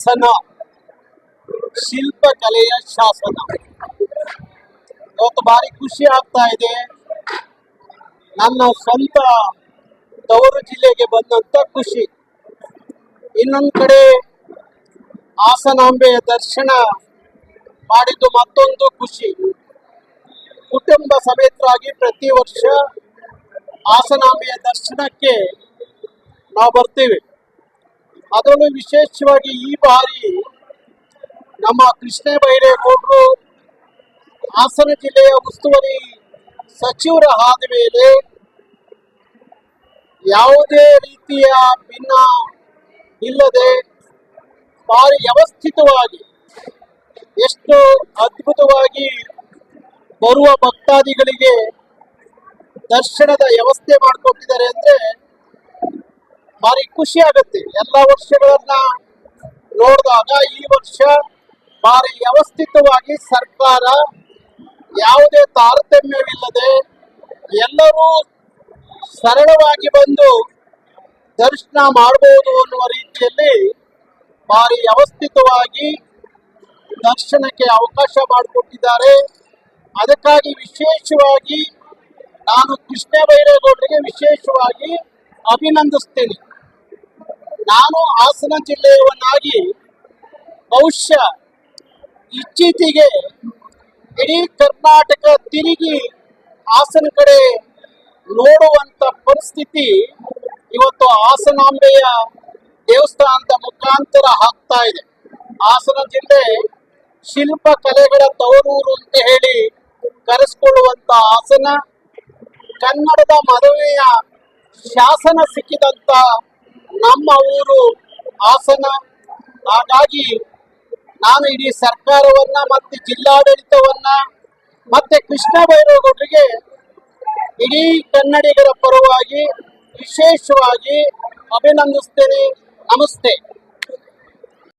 ಶಾಸನ, ಶಿಲ್ಪಕಲೆಯ ಶಾಸನ. ಇವತ್ತು ಭಾರಿ ಖುಷಿ ಆಗ್ತಾ ಇದೆ. ನನ್ನ ಸ್ವಂತ ತವರು ಜಿಲ್ಲೆಗೆ ಬಂದಂತ ಖುಷಿ. ಇನ್ನೊಂದು ಕಡೆ ಹಾಸನಾಂಬೆಯ ದರ್ಶನ ಮಾಡಿದ್ದು ಮತ್ತೊಂದು ಖುಷಿ. ಕುಟುಂಬ ಸಮೇತರಾಗಿ ಪ್ರತಿ ವರ್ಷ ಹಾಸನಾಂಬೆಯ ದರ್ಶನಕ್ಕೆ ನಾವು ಬರ್ತೀವಿ. ಅದರಲ್ಲೂ ವಿಶೇಷವಾಗಿ ಈ ಬಾರಿ ನಮ್ಮ ಕೃಷ್ಣ ಬೈರೇಗೌಡರು ಹಾಸನ ಜಿಲ್ಲೆಯ ಉಸ್ತುವಾರಿ ಸಚಿವರ ಆದ ಮೇಲೆ ಯಾವುದೇ ರೀತಿಯ ಭಿನ್ನ ಇಲ್ಲದೆ ಭಾರಿ ವ್ಯವಸ್ಥಿತವಾಗಿ ಎಷ್ಟು ಅದ್ಭುತವಾಗಿ ಬರುವ ಭಕ್ತಾದಿಗಳಿಗೆ ದರ್ಶನದ ವ್ಯವಸ್ಥೆ ಮಾಡಿಕೊಟ್ಟಿದ್ದಾರೆ. ಅಂದ್ರೆ ಭಾರಿ ಖುಷಿ ಆಗುತ್ತೆ. ಎಲ್ಲ ವರ್ಷಗಳನ್ನ ನೋಡಿದಾಗ ಈ ವರ್ಷ ಭಾರಿ ವ್ಯವಸ್ಥಿತವಾಗಿ ಸರ್ಕಾರ ಯಾವುದೇ ತಾರತಮ್ಯವಿಲ್ಲದೆ ಎಲ್ಲರೂ ಸರಳವಾಗಿ ಬಂದು ದರ್ಶನ ಮಾಡಬಹುದು ಅನ್ನುವ ರೀತಿಯಲ್ಲಿ ಭಾರಿ ವ್ಯವಸ್ಥಿತವಾಗಿ ದರ್ಶನಕ್ಕೆ ಅವಕಾಶ ಮಾಡಿಕೊಟ್ಟಿದ್ದಾರೆ. ಅದಕ್ಕಾಗಿ ವಿಶೇಷವಾಗಿ ನಾನು ಕೃಷ್ಣ ಬೈರೇಗೌಡರಿಗೆ ವಿಶೇಷವಾಗಿ ಅಭಿನಂದಿಸ್ತೇನೆ. ನಾನು ಹಾಸನ ಜಿಲ್ಲೆಯವನಾಗಿ ಬಹುಶಃ ಇತ್ತೀಚೆಗೆ ಇಡೀ ಕರ್ನಾಟಕ ತಿರುಗಿ ಹಾಸನ ಕಡೆ ನೋಡುವಂತ ಪರಿಸ್ಥಿತಿ ಇವತ್ತು ಹಾಸನಾಂಬೆಯ ದೇವಸ್ಥಾನದ ಮುಖಾಂತರ ಆಗ್ತಾ ಇದೆ. ಹಾಸನ ಜಿಲ್ಲೆ ಶಿಲ್ಪ ಕಲೆಗಳ ತವರೂರು ಅಂತ ಹೇಳಿ ಕರೆಸಿಕೊಳ್ಳುವಂತ ಹಾಸನ, ಕನ್ನಡದ ಮದುವೆಯ ಶಾಸನ ಸಿಕ್ಕಿದಂತ ನಮ್ಮ ಊರು ಹಾಸನ. ಹಾಗಾಗಿ ನಾನು ಇಡೀ ಸರ್ಕಾರವನ್ನ ಮತ್ತೆ ಜಿಲ್ಲಾಡಳಿತವನ್ನ ಮತ್ತೆ ಕೃಷ್ಣ ಬೈರೇಗೌಡರಿಗೆ ಇಡೀ ಕನ್ನಡಿಗರ ಪರವಾಗಿ ವಿಶೇಷವಾಗಿ ಅಭಿನಂದಿಸ್ತೇನೆ. ನಮಸ್ತೆ.